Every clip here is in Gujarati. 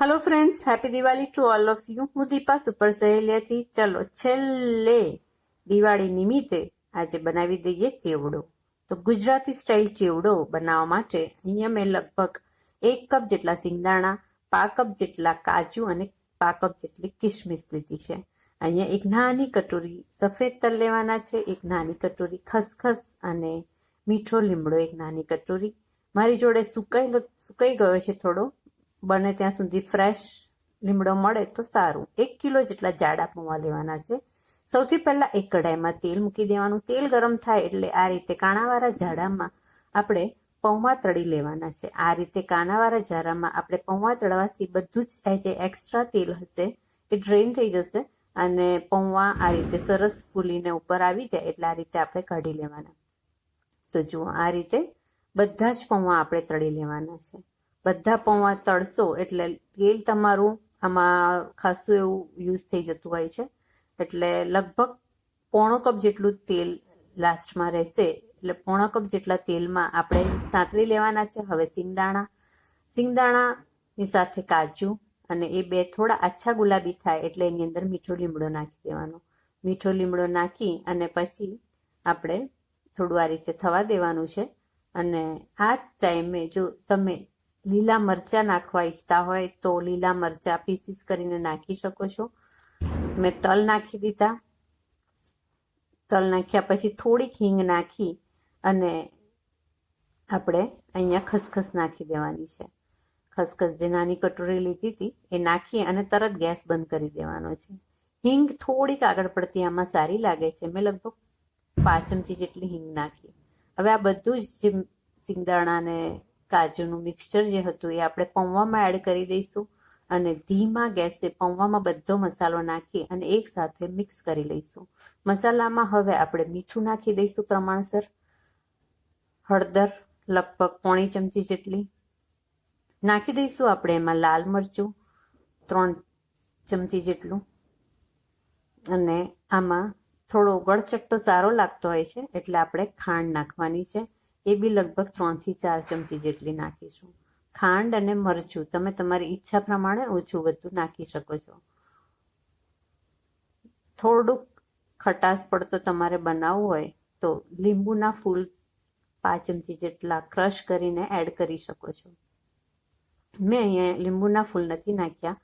Hello friends happy Diwali to all of you હું દીપા સુપર સહેલિયાથી. ચલો, છેલ્લે દિવાળી નિમિત્તે આજે બનાવી દઈએ ચેવડો. તો ગુજરાતી સ્ટાઇલ ચેવડો બનાવવા માટે અહીંયા મેં લગભગ એક કપ જેટલા સિંગદાણા, પા કપ જેટલા કાજુ અને પા કપ જેટલી કિશમિશ લીધી છે. અહીંયા એક નાની કટોરી સફેદ તલ લેવાના છે, એક નાની કટોરી ખસખસ અને મીઠો લીમડો, એક નાની કટોરી. મારી જોડે સુકાયેલો, સુકાઈ ગયો છે થોડો. બને ત્યાં સુધી ફ્રેશ લીમડો મળે તો સારું. એક કિલો જેટલા જાડા પૌવા લેવાના છે. સૌથી પહેલાં એક કઢાઈમાં તેલ મૂકી દેવાનું. તેલ ગરમ થાય એટલે આ રીતે કાણાવાળા જાડામાં આપણે પૌવા તળી લેવાના છે. આ રીતે કાણાવાળા જાડામાં આપણે પૌવા તળવાથી બધું જ જે એક્સ્ટ્રા તેલ હશે, એ ડ્રેન થઈ જશે અને પૌવા આ રીતે સરસ ફૂલીને ઉપર આવી જાય એટલે આ રીતે આપણે કાઢી લેવાના. તો જુઓ, આ રીતે બધા જ પૌવા આપણે તળી લેવાના છે. બધા પૌવા તળશો એટલે તેલ તમારું આમાં ખાસું એવું યુઝ થઈ જતું હોય છે. એટલે લગભગ પોણો કપ જેટલું તેલ લાસ્ટમાં રહેશે. એટલે પોણો કપ જેટલા તેલમાં આપણે સાંતળી લેવાના છે. હવે સિંગદાણા, સિંગદાણાની સાથે કાજુ અને એ બે થોડા આછા ગુલાબી થાય એટલે એની અંદર મીઠો લીમડો નાખી દેવાનો. મીઠો લીમડો નાખી અને પછી આપણે થોડું આ રીતે થવા દેવાનું છે. અને આ ટાઈમે જો તમે લીલા મરચાં નાખવા ઈચ્છતા હોય તો લીલા મરચાં પીસીસ કરીને નાખી શકો છો. મેં તલ નાખી દીધા. તલ નાખ્યા પછી થોડીક હિંગ નાખી અને આપણે અહીંયા ખસખસ નાખી દેવાની છે. ખસખસ જે નાની કટોરી લીધી હતી એ નાખી અને તરત ગેસ બંધ કરી દેવાનો છે. હિંગ થોડીક આગળ પડતી આમાં સારી લાગે છે. મેં લગભગ પાંચ ચમચી જેટલી હિંગ નાખી. હવે આ બધું જ સિંગદાણા ને કાજુનું મિક્સચર જે હતું એ આપણે પૌવામાં એડ કરી દઈશું અને ધીમા ગેસે પૌવામાં બધો મસાલો નાખી અને એક સાથે મિક્સ કરી લઈશું. મસાલામાં હવે આપણે મીઠું નાખી દઈશું પ્રમાણસર. હળદર, લગભગ પોણી ચમચી જેટલી. નાખી દઈશું આપણે એમાં લાલ મરચું, ત્રણ ચમચી જેટલું. અને આમાં થોડો ગળચટ્ટો સારો લાગતો હોય છે એટલે આપણે ખાંડ નાખવાની છે. એ બી લગભગ ત્રણથી ચાર ચમચી જેટલી નાખીશું. ખાંડ અને મરચું, તમે તમારી ઈચ્છા પ્રમાણે ઓછું બધું નાખી શકો છો. થોડુંક ખટાશ પડતો તમારે બનાવવું હોય, તો લીંબુના ફૂલ પાંચ ચમચી જેટલા ક્રશ કરીને એડ કરી શકો છો. મેં અહીંયા લીંબુના ફૂલ નથી નાખ્યા,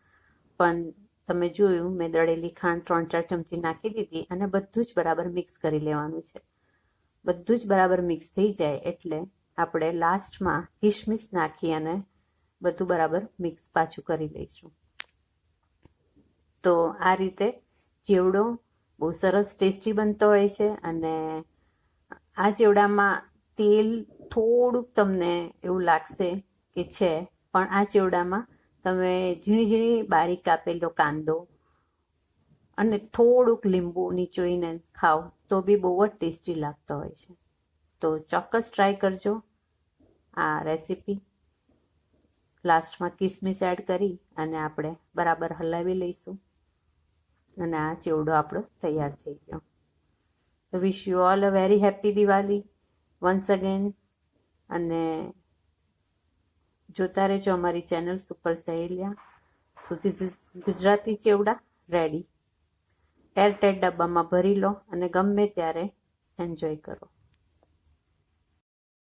પણ તમે જોયું મેં દળેલી ખાંડ ત્રણ ચાર ચમચી નાખી દીધી અને બધું જ બરાબર મિક્સ કરી લેવાનું છે. બધું જ બરાબર મિક્સ થઈ જાય એટલે આપણે લાસ્ટમાં કિશમિશ નાખી અને બધું બરાબર મિક્સ પાછું કરી લઈશું. તો આ રીતે ચેવડો બહુ સરસ ટેસ્ટી બનતો હોય છે અને આ ચેવડામાં તેલ થોડુંક તમને એવું લાગશે કે છે, પણ આ ચેવડામાં તમે ઝીણી ઝીણી બારીક કાપેલો કાંદો અને થોડુંક લીંબુ નીચોઈને ખાઓ, તો બી બહુ જ ટેસ્ટી લાગતો હોય છે. તો ચોક્કસ ટ્રાય કરજો આ રેસીપી લાસ્ટમાં કિસમિસ એડ કરી અને આપણે બરાબર હલાવી લઈશું. અને આ ચેવડો આપણો તૈયાર થઈ ગયો. તો wish you all a very happy Diwali once again અને જોતા રહેજો અમારી channel super Saheliya so Gujarati chevda ready airtight ડબ્બામાં ભરી લો અને ગમે ત્યારે એન્જોય કરો.